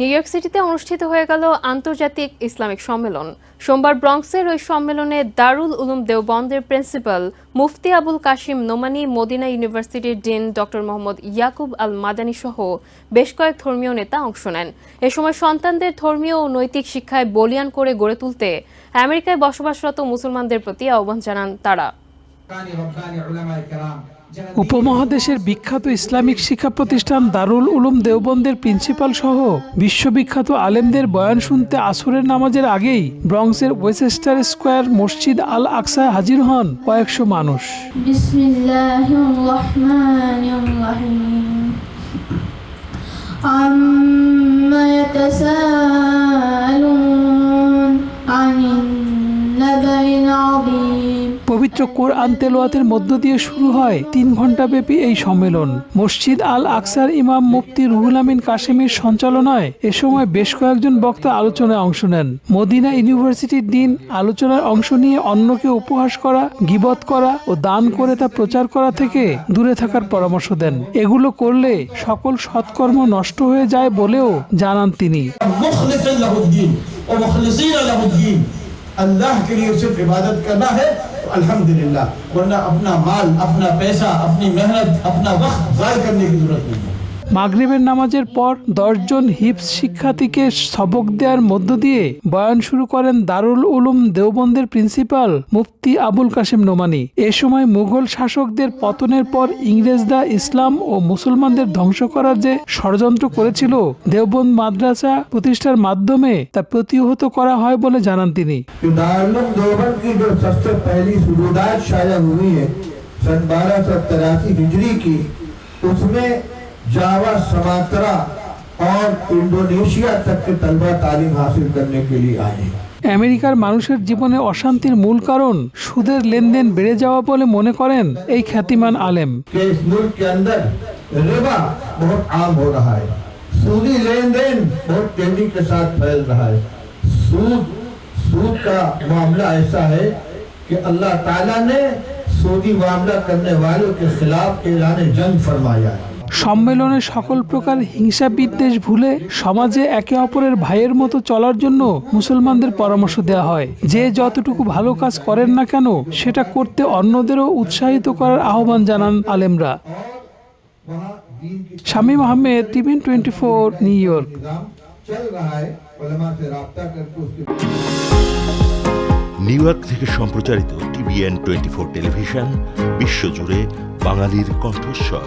New York সিটিতে অনুষ্ঠিত হয়ে গেল আন্তর্জাতিক ইসলামিক সম্মেলন। সোমবার ব্রঙ্কসের ওই সম্মেলনে দারুল উলুম দেওবন্দের প্রিন্সিপাল মুফতি আবুল কাশিম নোমানি, মদিনা ইউনিভার্সিটির dean doctor Mohammad Yakub Al Madani সহ বেশ কয়েক ধর্মীয় নেতা অংশ নেন। এ সময় সন্তানদের ধর্মীয় ও নৈতিক শিক্ষায় বলিয়ান করে গড়ে তুলতে আমেরিকায় বসবাসরত মুসলমানদের প্রতি আহ্বান জানান তারা। رباني رباني علماء الكرام جنبي উপমহাদেশের বিখ্যাত ইসলামিক শিক্ষা প্রতিষ্ঠান দারুল উলুম দেওবন্দের প্রিন্সিপাল সহ বিশ্ববিখ্যাত আলেমদের বয়ান শুনতে আসরের নামাজের আগেই ব্রঙ্কসের ওয়েসেস্টার স্কোয়ার মসজিদ আল আকসায় হাজির হন কয়েকশো মানুষ بسم الله الرحمن الرحيم عما يتساءلون عن النبأ العظيم পবিত্র কোরআন তেলোয়াতের মধ্য দিয়ে শুরু হয় তিন ঘণ্টাব্যাপী এই সম্মেলন। মসজিদ আল আকসার ইমাম মুফতি রুহুল আমিন কাশেমের সঞ্চালনায় এ সময় বেশ কয়েকজন বক্তা আলোচনায় অংশ নেন। মদিনা ইউনিভার্সিটির দিন আলোচনার অংশ নিয়ে অন্যকে উপহাস করা, গিবত করা ও দান করে তা প্রচার করা থেকে দূরে থাকার পরামর্শ দেন। এগুলো করলে সকল সৎকর্ম নষ্ট হয়ে যায় বলেও জানান তিনি। আল্লাহ কে লিয়ে ইবাদত الحمدللہ، ورنہ اپنا مال، اپنا پیسہ، اپنی محنت، اپنا وقت ضائع کرنے کی ضرورت نہیں ہے۔ जाय करने की जरूरत नहीं है মাগরিবের নামাজের পর দশজন হিপস শিক্ষার্থীকে সবক দেওয়ার মধ্য দিয়ে বয়ান শুরু করেন দারুল উলুম দেওবন্দের প্রিন্সিপাল মুফতি আবুল কাশেম নোমানি এ সময় মুঘল শাসকদের পতনের পর ইংরেজরা ইসলাম ও মুসলমানদের ধ্বংস করার যে ষড়যন্ত্র করেছিল দেওবন্দ মাদ্রাসা প্রতিষ্ঠার মাধ্যমে তা প্রতিহত করা হয় বলে জানান তিনি कि दारुल देवबंद की जो सबसे पहली सुरूदात शाया हुई है सन बारह सौ तिरासी हिजरी की उसमें जावा समात्रा और इंडोनेशिया तक के तलबा तालीम हासिल करने के लिए आए আমেরিকার মানুষের জীবনে অশান্তির মূল কারণ সুদের লেনদেন বেড়ে যাওয়া বলে মনে করেন এই খ্যাতিমান আলেম कि इस मुल्क के अंदर रिबा बहुत आम हो रहा है सूदी लेन देन बहुत तेजी के साथ फैल रहा है सूद सूद का मामला ऐसा है कि अल्लाह ताला ने सूदी मामला करने वालों के खिलाफ ऐलान जंग फरमाया है সম্মেলনে সকল প্রকার হিংসা বিদ্বেষ ভুলে সমাজে একে অপরের ভাইয়ের মতো চলার জন্য মুসলমানদের পরামর্শ দেওয়া হয়। যে যতটুকু ভালো কাজ করেন না কেন, সেটা করতে অন্যদেরও উৎসাহিত করার আহ্বান জানান আলেমরা। Shamim Ahmed TVN twenty four, New York. New York থেকে সম্প্রচারিত টিভিএন টোয়েন্টি ফোর টেলিভিশন, বিশ্বজুড়ে বাঙালির কণ্ঠস্বর।